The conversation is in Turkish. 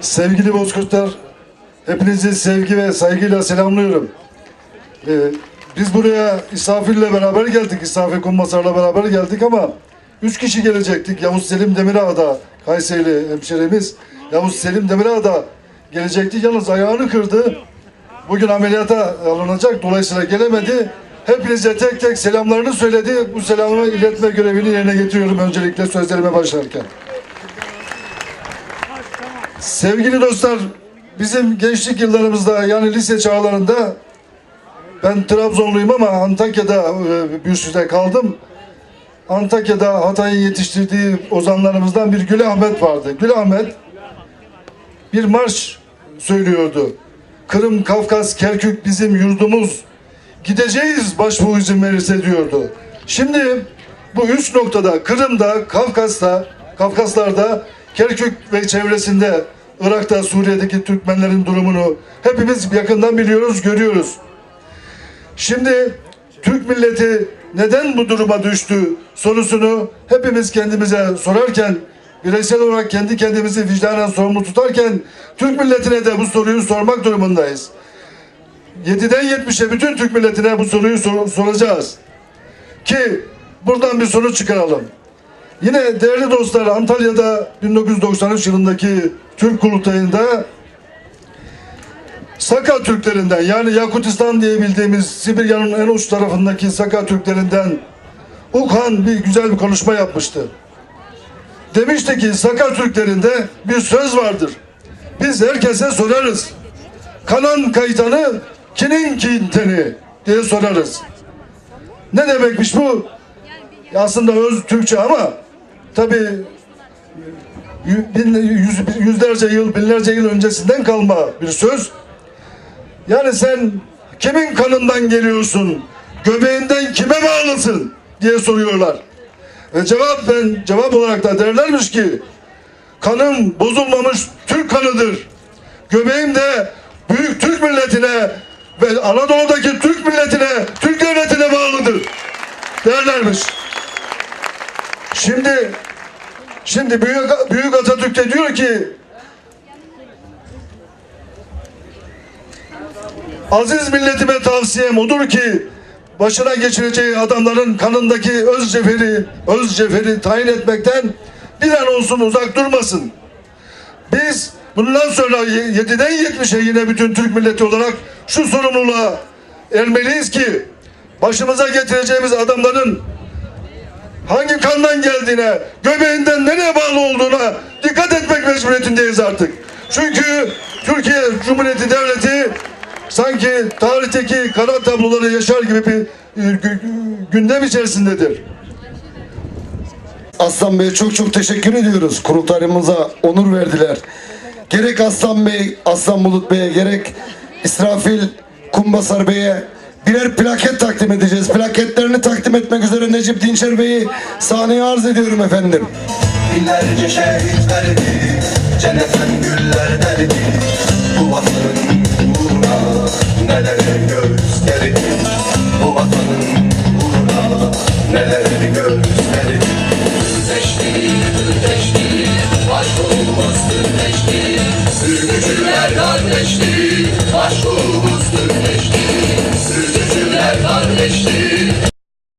Sevgili Bozkurtlar, hepinizi sevgi ve saygıyla selamlıyorum. Ee, biz buraya İsafir'le beraber geldik, İsafir Kummasar'la beraber geldik ama üç kişi gelecektik. Yavuz Selim Demirağ da Kayseri hemşerimiz. Yavuz Selim Demirağ da gelecekti. Yalnız ayağını kırdı. Bugün ameliyata alınacak, dolayısıyla gelemedi. Hepinize tek tek selamlarını söyledi. Bu selamımı iletme görevini yerine getiriyorum öncelikle sözlerime başlarken. Sevgili dostlar, bizim gençlik yıllarımızda yani lise çağlarında ben Trabzonluyum ama Antakya'da e, bir kaldım. Antakya'da Hatay'ın yetiştirdiği ozanlarımızdan bir Gül Ahmet vardı. Gül Ahmet bir marş söylüyordu. Kırım, Kafkas, Kerkük bizim yurdumuz. Gideceğiz başbuğ izin verirse diyordu. Şimdi bu üç noktada Kırım'da, Kafkas'ta, Kafkaslar'da, Kerkük ve çevresinde Irak'ta, Suriye'deki Türkmenlerin durumunu hepimiz yakından biliyoruz, görüyoruz. Şimdi Türk milleti neden bu duruma düştü sorusunu hepimiz kendimize sorarken bireysel olarak kendi kendimizi vicdanen sorumlu tutarken Türk milletine de bu soruyu sormak durumundayız. 7'den 70'e bütün Türk milletine bu soruyu sor- soracağız. Ki buradan bir sonuç çıkaralım. Yine değerli dostlar Antalya'da 1993 yılındaki Türk kurultayında Saka Türklerinden yani Yakutistan diye bildiğimiz Sibirya'nın en uç tarafındaki Saka Türklerinden Ukhan bir güzel bir konuşma yapmıştı. Demişti ki Saka Türklerinde bir söz vardır. Biz herkese sorarız. Kanan kaytanı kinin kinteni diye sorarız. Ne demekmiş bu? Aslında öz Türkçe ama tabii yüz- yüzlerce yıl, binlerce yıl öncesinden kalma bir söz. Yani sen kimin kanından geliyorsun? Göbeğinden kime bağlısın? diye soruyorlar. Ve cevap ben cevap olarak da derlermiş ki kanım bozulmamış Türk kanıdır. Göbeğim de büyük Türk milletine ve Anadolu'daki Türk milletine, Türk devletine bağlıdır. Derlermiş. Şimdi şimdi büyük büyük Atatürk de diyor ki Aziz milletime tavsiyem odur ki başına geçireceği adamların kanındaki öz ceferi, öz ceferi tayin etmekten bir an olsun uzak durmasın. Biz bundan sonra 7'den 70'e yine bütün Türk milleti olarak şu sorumluluğa ermeliyiz ki başımıza getireceğimiz adamların hangi kandan geldiğine, göbeğinden nereye bağlı olduğuna dikkat etmek mecburiyetindeyiz artık. Çünkü Türkiye Cumhuriyeti Devleti sanki tarihteki kara tabloları yaşar gibi bir e, gü- gündem içerisindedir. Aslan Bey'e çok çok teşekkür ediyoruz. Kurultayımıza onur verdiler. Gerek Aslan Bey, Aslan Bulut Bey'e gerek İsrafil Kumbasar Bey'e birer plaket takdim edeceğiz. Plaketlerini takdim etmek üzere Necip Dinçer Bey'i sahneye arz ediyorum efendim. Binlerce şehit verdi Cennetten güller derdi Bu vatanın uğruna Nelere göğüs Bu vatanın uğruna Nelere göğüs gerdi Türdeşti, türdeşti Aşk olmaz Ülkücüler kardeşti Christi.